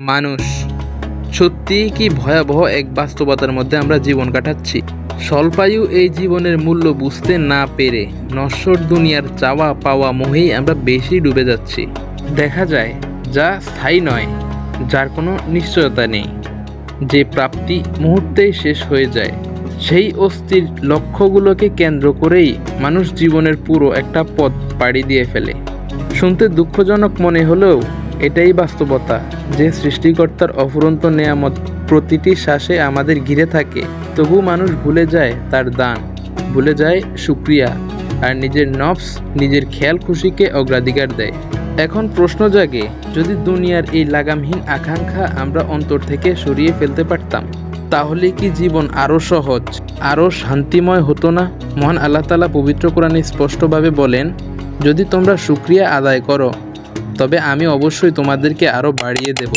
মানুষ। সত্যিই কি ভয়াবহ এক বাস্তবতার মধ্যে আমরা জীবন কাটাচ্ছি? স্বল্পায়ু এই জীবনের মূল্য বুঝতে না পেরে নশ্বর দুনিয়ার চাওয়া পাওয়া মোহেই আমরা বেশি ডুবে যাচ্ছি। দেখা যায়, যা স্থায়ী নয়, যার কোনো নিশ্চয়তা নেই। যে প্রাপ্তি মুহূর্তেই শেষ হয়ে যায়, সেই অস্থির লক্ষ্যগুলোকে কেন্দ্র করেই মানুষ জীবনের পুরো একটা পথ পাড়ি দিয়ে ফেলে। শুনতে দুঃখজনক মনে হলেও এটাই বাস্তবতা। যে সৃষ্টিকর্তার অফুরন্ত নেয়ামত প্রতিটি শ্বাসে আমাদের ঘিরে থাকে, তবু মানুষ ভুলে যায় তার দান, ভুলে যায় সুক্রিয়া, আর নিজের নফস, নিজের খেয়াল খুশিকে অগ্রাধিকার দেয়। এখন প্রশ্ন জাগে, যদি দুনিয়ার এই লাগামহীন আকাঙ্ক্ষা আমরা অন্তর থেকে সরিয়ে ফেলতে পারতাম, তাহলে কি জীবন আরও সহজ আরও শান্তিময় হতো না? মহান আল্লাহ তালা পবিত্র কোরআনে স্পষ্টভাবে বলেন, যদি তোমরা সুক্রিয়া আদায় করো তবে আমি অবশ্যই তোমাদেরকে আরও বাড়িয়ে দেব।